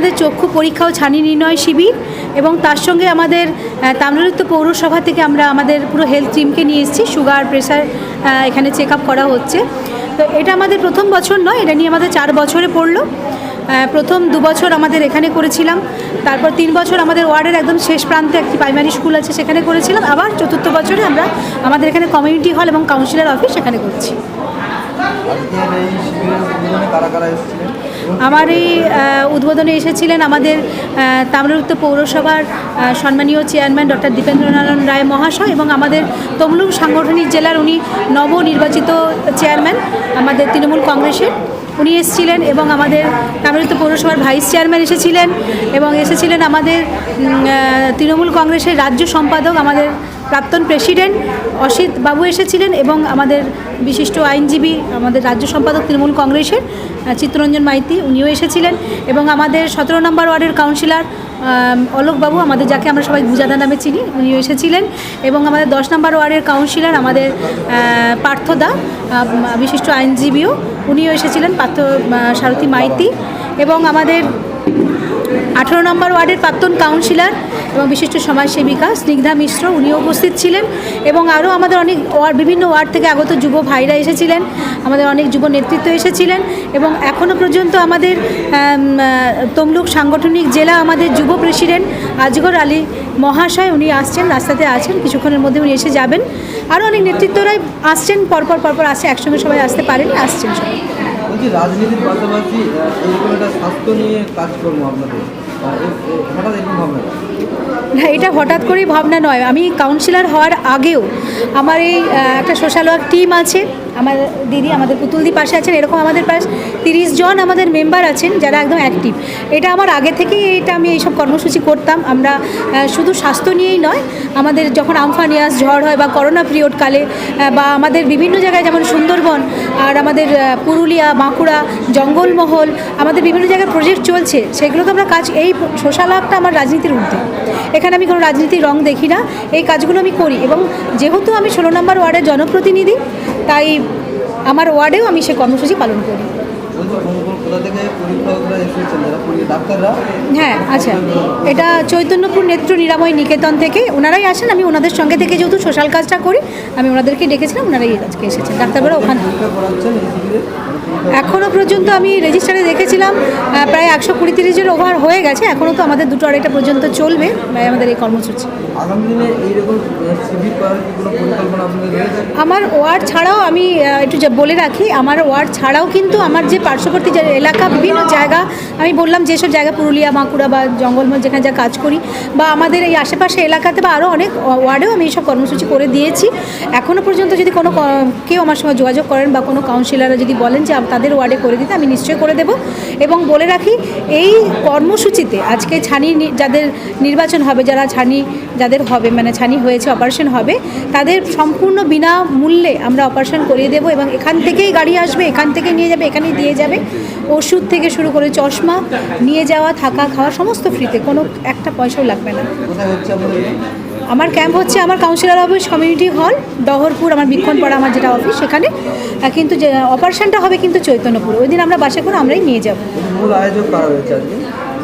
আমাদের চক্ষু পরীক্ষা ও ছানি নির্ণয় শিবির এবং তার সঙ্গে আমাদের তাম্রলিপ্ত পৌরসভা থেকে আমরা আমাদের পুরো হেলথ টিমকে নিয়ে এসেছি। সুগার প্রেশার এখানে চেক করা হচ্ছে। তো এটা আমাদের প্রথম বছর নয়, এটা নিয়ে আমাদের চার বছরে পড়ল। প্রথম দু বছর আমাদের এখানে করেছিলাম। তারপর তিন বছর আমাদের ওয়ার্ডের একদম শেষ প্রান্তে একটি প্রাইমারি স্কুল আছে, সেখানে করেছিলাম। আবার চতুর্থ বছরে আমরা আমাদের এখানে কমিউনিটি হল এবং কাউন্সিলর অফিস সেখানে করছি। আমার এই উদ্বোধনে এসেছিলেন আমাদের তাম্রলিপ্ত পৌরসভার সম্মানীয় চেয়ারম্যান ডক্টর দীপেন্দ্রনারায়ণ রায় মহাশয় এবং আমাদের তমলুক সাংগঠনিক জেলার উনি নবনির্বাচিত চেয়ারম্যান, আমাদের তৃণমূল কংগ্রেসের। উনি এসেছিলেন এবং আমাদের তাম্রলিপ্ত পৌরসভার ভাইস চেয়ারম্যান এসেছিলেন এবং এসেছিলেন আমাদের তৃণমূল কংগ্রেসের রাজ্য সম্পাদক আমাদের প্রাক্তন প্রেসিডেন্ট অসিত বাবু এসেছিলেন এবং আমাদের বিশিষ্ট আইনজীবী আমাদের রাজ্য সম্পাদক তৃণমূল কংগ্রেসের চিত্তরঞ্জন মাইতি, উনিও এসেছিলেন। এবং আমাদের সতেরো নম্বর ওয়ার্ডের কাউন্সিলর অলোকবাবু, আমাদের যাকে আমরা সবাই গুজাদা নামে চিনি, উনিও এসেছিলেন। এবং আমাদের দশ নম্বর ওয়ার্ডের কাউন্সিলর আমাদের পার্থদা বিশিষ্ট আইনজীবীও, উনিও এসেছিলেন, পার্থ সারথী মাইতি। এবং আমাদের আঠেরো নম্বর ওয়ার্ডের প্রাক্তন কাউন্সিলর এবং বিশিষ্ট সমাজসেবিকা স্নিগ্ধা মিশ্র, উনিও উপস্থিত ছিলেন এবং আরও আমাদের অনেক ওয়ার্ড, বিভিন্ন ওয়ার্ড থেকে আগত যুব ভাইরা এসেছিলেন, আমাদের অনেক যুব নেতৃত্ব এসেছিলেন এবং এখনও পর্যন্ত আমাদের তমলুক সাংগঠনিক জেলা আমাদের যুব প্রেসিডেন্ট আজগর আলী মহাশয়, উনি আসছেন, রাস্তাতে আছেন, কিছুক্ষণের মধ্যে উনি এসে যাবেন। আরও অনেক নেতৃত্বরাই আসছেন, পরপর পরপর আসছে একসঙ্গে সবাই আসতে পারেনি, আসছেন সবাই। রাজনীতির পাশাপাশি একটা স্বাস্থ্য নিয়ে কাজকর্ম আপনাদের হঠাৎ এরকম ভাবনা এটা হঠাৎ করেই ভাবনা নয়। আমি কাউন্সিলর হওয়ার আগেও আমার এই একটা সোশ্যাল ওয়ার্ক টিম আছে। আমার দিদি আমাদের পুতুলদি পাশে আছেন, এরকম আমাদের পাশ তিরিশ জন আমাদের মেম্বার আছেন যারা একদম অ্যাক্টিভ এটা আমার আগে থেকেই এটা আমি এইসব কর্মসূচি করতাম। আমরা শুধু স্বাস্থ্য নিয়েই নয়, আমাদের যখন আমফানিয়াস ঝড় হয় বা করোনা পিরিয়ড কালে বা আমাদের বিভিন্ন জায়গায় যেমন সুন্দরবন আর আমাদের পুরুলিয়া, বাঁকুড়া, জঙ্গলমহল, আমাদের বিভিন্ন জায়গায় প্রজেক্ট চলছে সেগুলোকে আমরা কাজ, এই সোশ্যাল ওয়ার্কটা আমার রাজনীতির ঊর্ধ্বে। এখানে আমি কোনো রাজনীতির রং দেখি না, এই কাজগুলো আমি করি এবং যেহেতু আমি ষোলো নম্বর ওয়ার্ডের জনপ্রতিনিধি, তাই আমার ওয়ার্ডেও আমি সে কর্মসূচি পালন করি। হ্যাঁ আচ্ছা। এটা চৈতন্যপুর নেত্র নিরাময় নিকেতন থেকে। ওনারাই আসেন আমি ওনাদের সঙ্গে থেকে যেহেতু সোশ্যাল কাজটা করি আমি ওনাদেরকে ডেকেছিলাম ওনারাই আজকে এসেছেন। ডাক্তারবাবু ওখানে। এখনও পর্যন্ত আমি রেজিস্টারে দেখেছিলাম প্রায় একশো কুড়ি তিরিশের ওভার হয়ে গেছে এখনও তো আমাদের দুটো আড়াইটা পর্যন্ত চলবে আমাদের এই কর্মসূচি। আমার ওয়ার্ড ছাড়াও আমি একটু বলে রাখি আমার ওয়ার্ড ছাড়াও কিন্তু আমার যে পার্শ্ববর্তী যে এলাকা বিভিন্ন জায়গা আমি বললাম যেসব জায়গা পুরুলিয়া বাঁকুড়া বা জঙ্গলমহল যেখানে যা কাজ করি বা আমাদের এই আশেপাশে এলাকাতে বা আরও অনেক ওয়ার্ডেও আমি এইসব কর্মসূচি করে দিয়েছি। এখনও পর্যন্ত যদি কোনো কেউ আমার সঙ্গে যোগাযোগ করেন বা কোনো কাউন্সিলাররা যদি বলেন যে তাদের ওয়ার্ডে করে দিতে, আমি নিশ্চয় করে দেব। এবং বলে রাখি, এই কর্মসূচিতে আজকে ছানি যাদের নির্বাচন হবে, যারা ছানি, যাদের হবে মানে ছানি হয়েছে, অপারেশন হবে, তাদের সম্পূর্ণ বিনা মূল্যে আমরা অপারেশন করিয়ে দেবো এবং এখান থেকেই গাড়ি আসবে, এখান থেকে নিয়ে যাবে, এখানেই দিয়ে যাবে। ওষুধ থেকে শুরু করে চশমা, নিয়ে যাওয়া, থাকা, খাওয়া, সমস্ত ফ্রিতে কোনো একটা পয়সাও লাগবে না। আমার ক্যাম্প হচ্ছে আমার কাউন্সিলর অফিস কমিউনিটি হল ডহরপুর আমার বিক্ষণপাড়া আমার যেটা অফিস সেখানে। কিন্তু যে অপারেশনটা হবে কিন্তু চৈতন্যপুর। ওই দিন আমরা বাসে করে আমরাই নিয়ে যাব।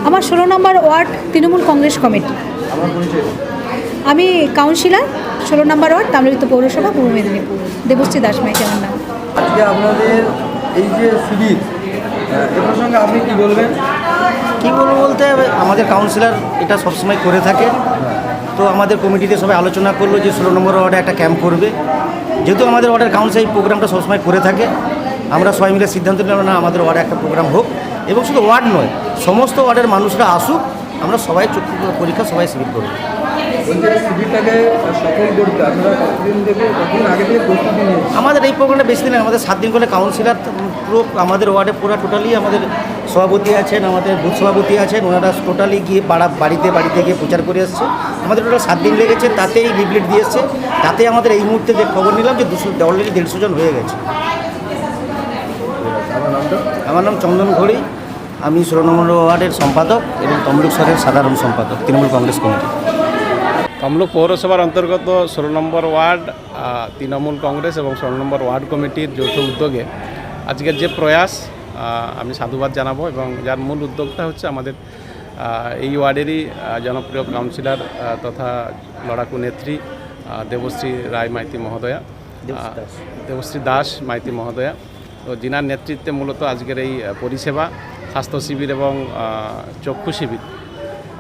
আমার ষোলো নম্বর ওয়ার্ড তৃণমূল কংগ্রেস কমিটি। আমি কাউন্সিলর ষোলো নম্বর ওয়ার্ড তাম্রলিপ্ত পৌরসভা পূর্ব মেদিনীপুর। দেবশ্রী দাসমাইতি আমার নাম? আজকে আপনাদের এই যে শিবির এ প্রসঙ্গে আপনি কি বলবেন? কী বলব বলতে আমাদের কাউন্সিলর এটা সবসময় করে থাকে। তো আমাদের কমিটিতে সবাই আলোচনা করল যে ষোলো নম্বর ওয়ার্ডে একটা ক্যাম্প করবে। যেহেতু আমাদের ওয়ার্ডের কাউন্সিল এই প্রোগ্রামটা সবসময় করে থাকে, আমরা সবাই মিলে সিদ্ধান্ত নিলাম না আমাদের ওয়ার্ডে একটা প্রোগ্রাম হোক। এবং শুধু ওয়ার্ড নয়, সমস্ত ওয়ার্ডের মানুষরা আসুক, আমরা সবাই চক্ষু পরীক্ষা সবাই শিবির করব। আমাদের এই প্রোগ্রামটা বেশি দিন আমাদের সাত দিন করে কাউন্সিলার পুরো আমাদের ওয়ার্ডে পুরো টোটালি আমাদের সভাপতি আছেন, আমাদের বুথ সভাপতি আছেন, ওনারা টোটালি গিয়ে পাড়া বাড়িতে বাড়িতে গিয়ে প্রচার করে এসছে। আমাদের টোটাল সাত দিন লেগেছে, তাতেই লিফলেট দিয়ে এসছে। তাতে আমাদের এই মুহূর্তে যে খবর নিলাম যে দুশো অলরেডি দেড়শো জন হয়ে গেছে। আমার নাম চন্দন ঘড়ি, আমি ষোলো ওয়ার্ডের সম্পাদক এবং তমলুক শহরের সাধারণ সম্পাদক, তৃণমূল কংগ্রেস কমিটি। তমলুক পৌরসভার অন্তর্গত ষোলো নম্বর ওয়ার্ড তৃণমূল কংগ্রেস এবং ষোলো নম্বর ওয়ার্ড কমিটির যৌথ উদ্যোগে আজকের যে প্রয়াস আমি সাধুবাদ জানাব এবং যার মূল উদ্যোগটা হচ্ছে আমাদের এই ওয়ার্ডেরই জনপ্রিয় কাউন্সিলর তথা লড়াকু নেত্রী দেবশ্রী রায় মাইতি মহোদয়া দেবশ্রী দাস। মাইতি মহোদয়া তো যিনার নেতৃত্বে মূলত আজকের এই পরিষেবা স্বাস্থ্য শিবির এবং চক্ষু শিবির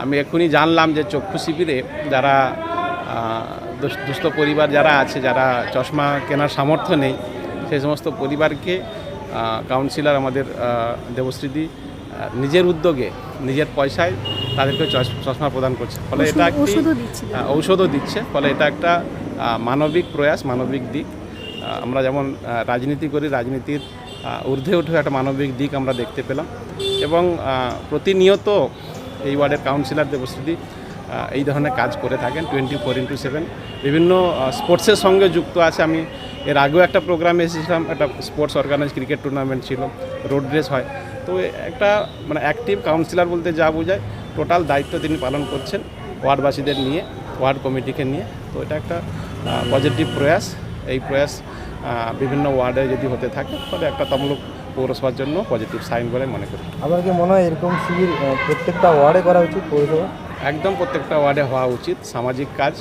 আমি এক্ষুনি জানলাম যে চক্ষু শিবিরে যারা দুস্থ পরিবার যারা আছে যারা চশমা কেনার সামর্থ্য নেই সেই সমস্ত পরিবারকে কাউন্সিলর আমাদের দেবশ্রীদি নিজের উদ্যোগে নিজের পয়সায় তাদেরকে চশ- চশমা প্রদান করছে। ফলে এটা একটি। আহ, ঔষধও দিচ্ছে। ফলে এটা একটা মানবিক প্রয়াস মানবিক দিক। আমরা যেমন রাজনীতি করি রাজনীতির ঊর্ধ্বে উঠে একটা মানবিক দিক আমরা দেখতে পেলাম। এবং প্রতিনিয়ত এই ওয়ার্ডের কাউন্সিলর দেবশ্রীদি এই ধরনের কাজ করে থাকেন টোয়েন্টি ফোর ইন্টু সেভেন বিভিন্ন স্পোর্টসের সঙ্গে যুক্ত আছে আমি এর আগেও একটা প্রোগ্রামে এসেছিলাম একটা স্পোর্টস অর্গানাইজ ক্রিকেট টুর্নামেন্ট ছিল রোড রেস হয়। তো একটা মানে অ্যাক্টিভ কাউন্সিলর বলতে যা বোঝায় টোটাল দায়িত্ব তিনি পালন করছেন ওয়ার্ডবাসীদের নিয়ে ওয়ার্ড কমিটিকে নিয়ে। তো এটা একটা পজিটিভ প্রয়াস। এই প্রয়াস বিভিন্ন ওয়ার্ডে যদি হতে থাকে তাহলে একটা তমলুক পৌরসভার জন্য পজিটিভ সাইন বলে মনে করি। আপনার কি মনে হয় এরকম শিবির প্রত্যেকটা ওয়ার্ডে করা উচিত পৌরসভা? একদম প্রত্যেকটা ওয়ার্ডে হওয়া উচিত সামাজিক কাজ।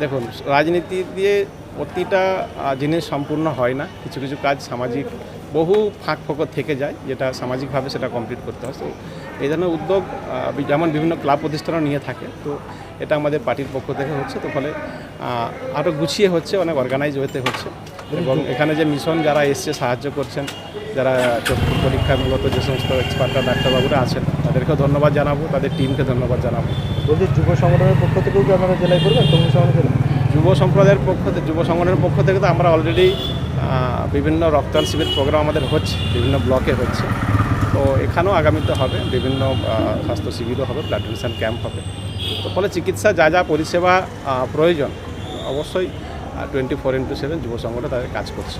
দেখুন রাজনীতি দিয়ে প্রতিটা জিনিস সম্পূর্ণ হয় না। কিছু কিছু কাজ সামাজিক, বহু ফাঁক ফোকর থেকে যায়, যেটা সামাজিকভাবে সেটা কমপ্লিট করতে হয়। তো এই ধরনের উদ্যোগ যেমন বিভিন্ন ক্লাব প্রতিষ্ঠানও নিয়ে থাকে, তো এটা আমাদের পার্টির পক্ষ থেকে হচ্ছে। তো ফলে আরও গুছিয়ে হচ্ছে, অনেক অর্গানাইজ হতে হচ্ছে। এবং এখানে যে মিশন যারা এসছে, সাহায্য করছেন, যারা চক্ষু পরীক্ষা মূলত যে সমস্ত এক্সপার্টরা ডাক্তারবাবুরা আছেন, তাদেরকেও ধন্যবাদ জানাব, তাদের টিমকে ধন্যবাদ জানাব। বলছি, যুব সংগঠনের পক্ষ থেকেও কি আপনারা জেলায় করবেন? তমলুক সংগঠন যুব সম্প্রদায়ের পক্ষ থেকে যুব সংগঠনের পক্ষ থেকে তো আমরা অলরেডি বিভিন্ন রক্তদান শিবির প্রোগ্রাম আমাদের হচ্ছে, বিভিন্ন ব্লকে হচ্ছে। তো এখানেও আগামীতে হবে, বিভিন্ন স্বাস্থ্য শিবিরও হবে ব্লাড ক্যাম্প হবে। তো ফলে চিকিৎসা যা যা পরিষেবা প্রয়োজন, অবশ্যই টোয়েন্টি ফোর ইন্টু সেভেন যুব সংগঠন তাদের কাজ করছে।